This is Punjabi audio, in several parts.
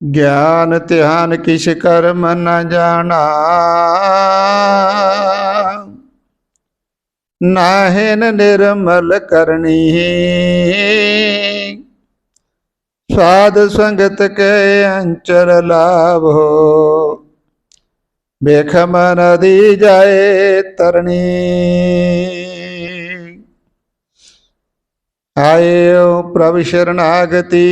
ਗਿਆਨ ਧਿਆਨ ਕਿਛ ਕਰਮ ਨ ਜਾਣਾ। ਨਾਹਿਨ ਨਿਰਮਲ ਕਰਨੀ। ਸਾਧ ਸੰਗਤ ਕੇ ਅੰਚਰ ਲਾਭੋ ਬੇਖਮ ਨਦੀ ਜਾਏ ਤਰਣੀ। ਆਇਓ ਪ੍ਰਭ ਸ਼ਰਨਾਗਤੀ।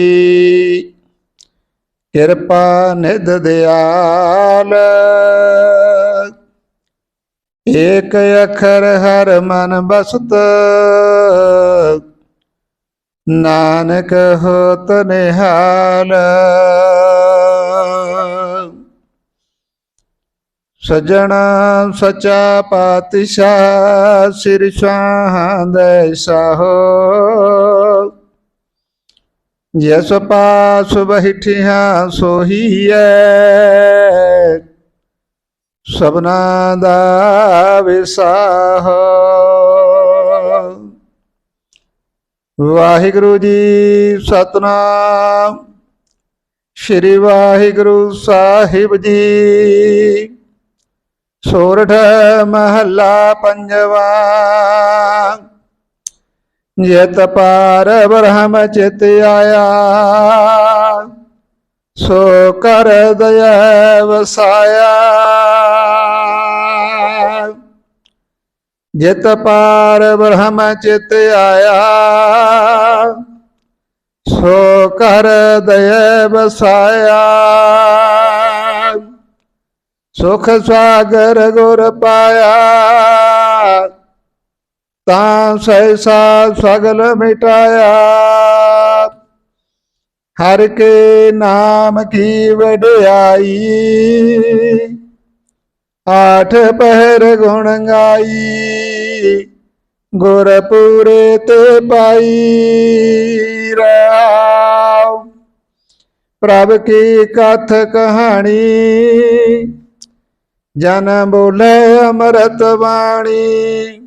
ਕਿਰਪਾ ਨਿਧ ਦਿਆਲ। ਏਕ ਅਖਰ ਹਰ ਮਨ ਬਸਤ। ਨਾਨਕ ਹੋਤ ਨਿਹਾਲ। ਸਜਣਾ ਸਚਾ ਪਾਤਸ਼ਾਹ, ਸਿਰ ਸਾਹੰਦੈ ਸਾਹੋ। ਜਿਸ ਪਾਸ ਬਹਿਠਿਆ ਸੋਹੀਐ ਸਬਨਾ ਦਾ ਵਿਸਾਹ। ਵਾਹਿਗੁਰੂ ਜੀ ਸਤਨਾਮ। ਸ੍ਰੀ ਵਾਹਿਗੁਰੂ ਸਾਹਿਬ ਜੀ। ਸੋਰਠ ਮਹੱਲਾ ਪੰਜਵਾ। ਜਤ ਪਾਰ ਬ੍ਰਹਮ ਚਿਤ ਆਇਆ। ਸੋ ਕਰ ਦਇਆ ਵਸਾਇਆ ਜਿਤ ਪਾਰ ਬ੍ਰਹਮ ਚਿਤ ਆਇਆ। ਸੋ ਕਰ ਦਇਆ ਵਸਾਇਆ ਸੁਖ ਸਾਗਰ ਗੁਰ ਪਾਇਆ। ਤਾਂ ਸੈਸਾ ਸਗਲ ਮਿਟਾਇਆ। ਹਰ ਕੇ ਨਾਮ ਕੀ ਵਡਿਆਈ। ਆਠ ਪਹਿਰ ਗੁਣ ਗਾਈ। ਗੁਰ ਤੇ ਪਾਈ ਰਾਮ। ਪ੍ਰਭ ਕੀ ਕਥ ਕਹਾਣੀ। ਜਨ ਬੋਲੇ ਅੰਮ੍ਰਿਤ ਬਾਣੀ।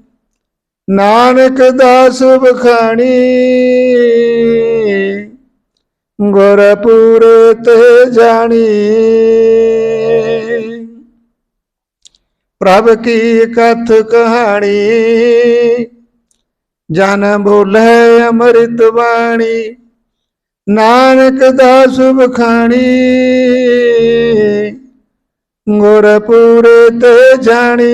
ਨਾਨਕ ਦਾਸ ਬਖਾਣੀ ਗੁਰ ਤੇ ਜਾਣੀ। ਪ੍ਰਭ ਕੀ ਕਥ ਕਹਾਣੀ। ਜਨ ਬੋਲੇ ਅੰਮ੍ਰਿਤ ਬਾਣੀ। ਨਾਨਕ ਦਾਸ ਬਖਾਣੀ ਗੁਰ ਤੇ ਜਾਣੀ।